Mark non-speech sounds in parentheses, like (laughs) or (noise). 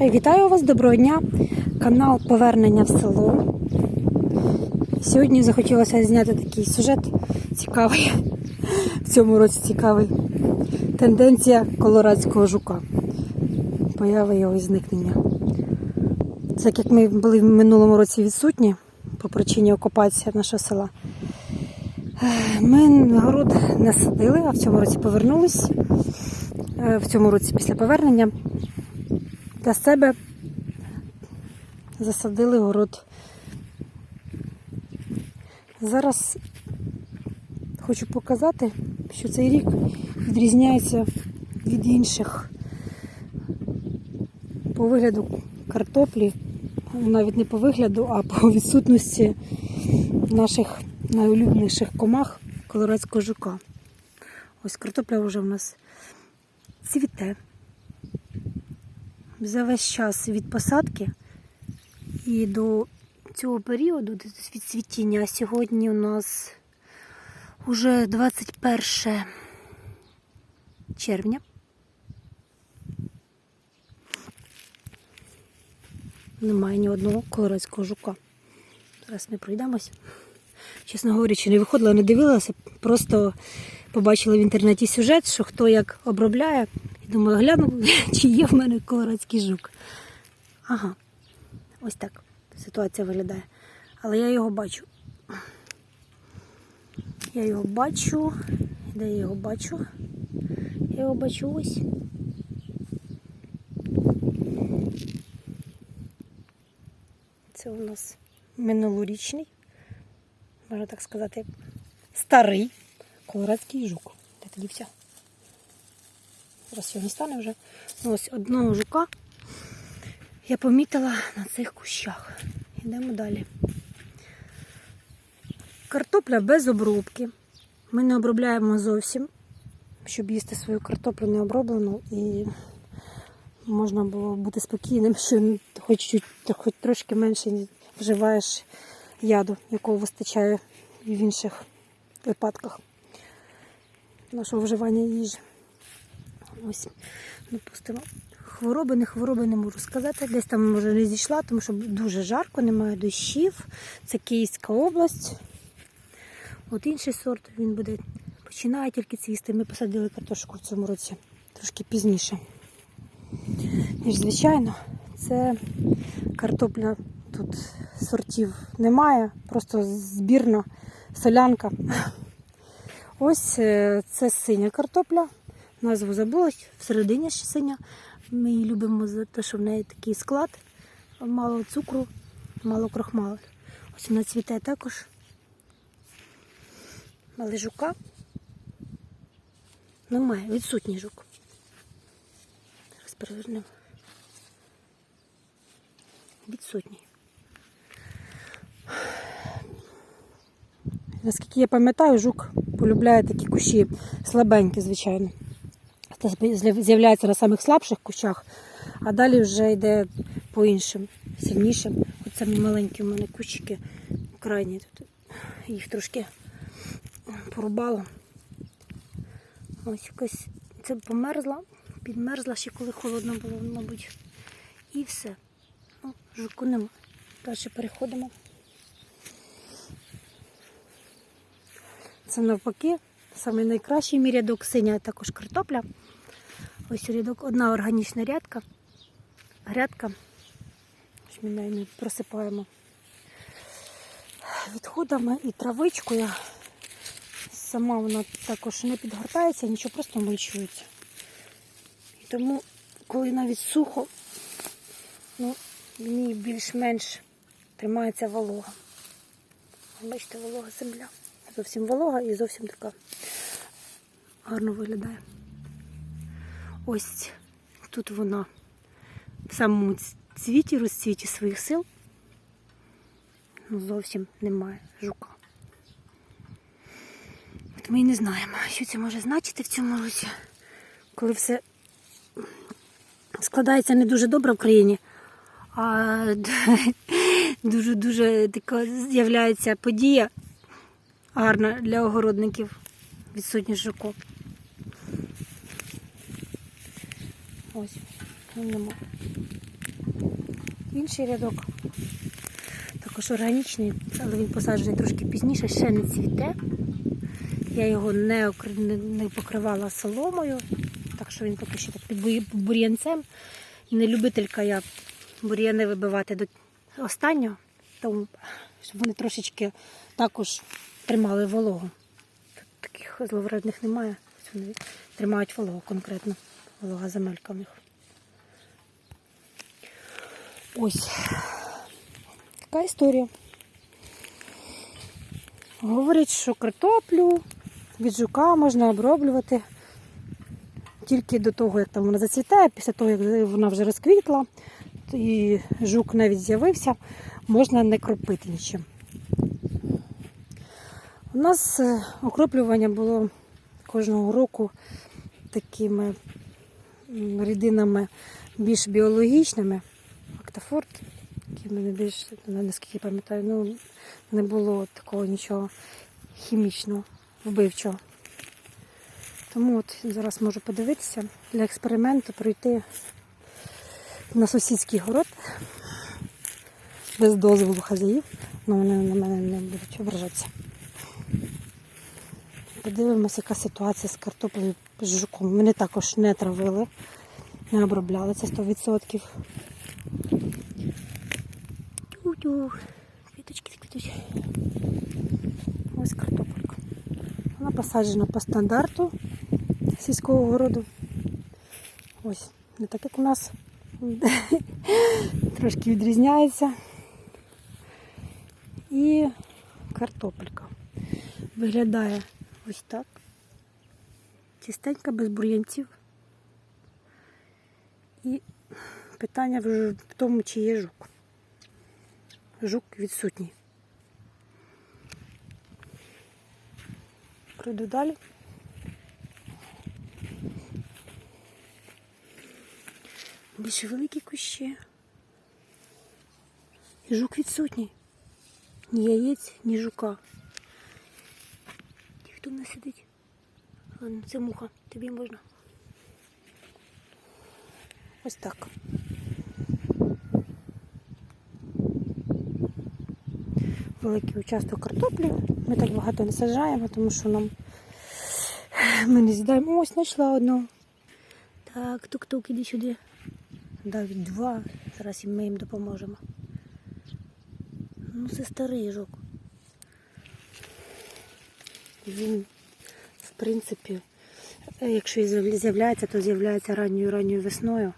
Вітаю вас, доброго дня! Канал Повернення в село. Сьогодні захотілося зняти такий сюжет цікавий. В цьому році цікавий. Тенденція колорадського жука. Поява його і зникнення. Це як ми були в минулому році відсутні по причині окупації нашого села. Ми город не садили, а в цьому році повернулись. Е, В цьому році після повернення для себе засадили город. Зараз хочу показати, що цей рік відрізняється від інших по вигляду картоплі, навіть не по вигляду, а по відсутності наших найулюбленіших комах колорадського жука. Ось картопля вже в нас цвіте за весь час від посадки і до цього періоду від цвітіння. А сьогодні у нас уже 21 червня. Немає ні одного колорадського жука. Зараз ми пройдемось. Чесно говорячи, не виходила, не дивилася, просто побачила в інтернеті сюжет, що хто як обробляє. Думаю, гляну, (laughs) чи є в мене колорадський жук. Ага, ось так ситуація виглядає. Але я його бачу. Я його бачу. Де я його бачу? Я його бачу ось. Це у нас минулорічний, можна так сказати, старий колорадський жук. Де тоді все? Зараз його не стане вже. Ну, ось одного жука я помітила на цих кущах. Йдемо далі. Картопля без обробки. Ми не обробляємо зовсім, щоб їсти свою картоплю не оброблену і можна було бути спокійним, що хоч, хоч трошки менше вживаєш яду, якого вистачає в інших випадках нашого вживання їжі. Ось, допустимо, хвороби, не хвороби не можу сказати. Десь там може не зійшла, тому що дуже жарко, немає дощів. Це Київська область. От інший сорт він буде починає тільки цвісти. Ми посадили картошку в цьому році трошки пізніше. Ніж звичайно, це картопля тут сортів немає, просто збірна солянка. Ось е, це синя картопля. Назву забула, всередині ще. Ми її любимо за те, що в неї такий склад, мало цукру, мало крохмалу. Ось вона цвіте також. Але жука немає, відсутній жук. Зараз перевернемо. Відсутній. Наскільки я пам'ятаю, жук полюбляє такі кущі слабенькі, звичайно. Це з'являється на самих слабших кущах, а далі вже йде по іншим, сильнішим. Оце маленькі у мене кущики крайні. Тут їх трошки порубало. Ось якось це померзла, підмерзла ще коли холодно було, мабуть. І все. Ну, жуку нема. Далі переходимо. Це навпаки, найкращий мій рядок синя, також картопля. Ось рядок, одна органічна рядка. Грядка. Ми просипаємо відходами і травичкою. Сама вона також не підгортається, нічого просто мульчується. І тому, коли навіть сухо, ну, в більш-менш тримається волога. Бачите, волога земля. Зовсім волога і зовсім така гарно виглядає. Ось тут вона в самому цвіті, розцвіті своїх сил. Ну, зовсім немає жука. От ми і не знаємо, що це може значити в цьому році, коли все складається не дуже добре в країні, а (laughs) дуже-дуже така з'являється подія гарна для огородників відсутність жуку. Ось нема. Інший рядок також органічний, але він посаджений трошки пізніше, ще не цвіте. Я його не, не, покривала соломою, так що він поки що так під бу- бур'янцем. Не любителька я бур'яни вибивати до останнього, тому щоб вони трошечки також тримали вологу. Тут таких зловредних немає. Вони тримають вологу конкретно. Волога земелька в них. Ось така історія. Говорять, що картоплю від жука можна оброблювати тільки до того, як там вона зацвітає, після того, як вона вже розквітла, і жук навіть з'явився, можна не кропити нічим. У нас е, окроплювання було кожного року такими рідинами більш біологічними. Актафорт, який мене більш, ну, наскільки пам'ятаю, ну, не було такого нічого хімічного, вбивчого. Тому от зараз можу подивитися для експерименту пройти на сусідський город без дозволу хазяїв, але вони на мене не будуть ображатися. Подивимося, яка ситуація з картоплею з жуком. Мене також не травили, не обробляли це 100%. Тю-тю. Квіточки квіточки. Ось картопелька. Вона посаджена по стандарту сільського городу. Ось, не так як у нас. (laughs) Трошки відрізняється. І картопелька. Виглядає ось так. Чистенька, без бур'янців. І питання в тому, чи є жук. Жук відсутній. Пройду далі. Більше великі кущі. І жук відсутній. Ні яєць, ні жука. І хто в нас сидить? Ладно, це муха, тобі можна. Ось так. Великий участок картоплі. Ми так багато не саджаємо, тому що нам ми не з'їдаємо. Ось знайшла одну. Так, тук-тук, іди сюди. Навіть два. Зараз ми їм допоможемо. Ну, це старий жук. Він, принципі, е, якщо і з'являється, то з'являється ранньою ранньою весною.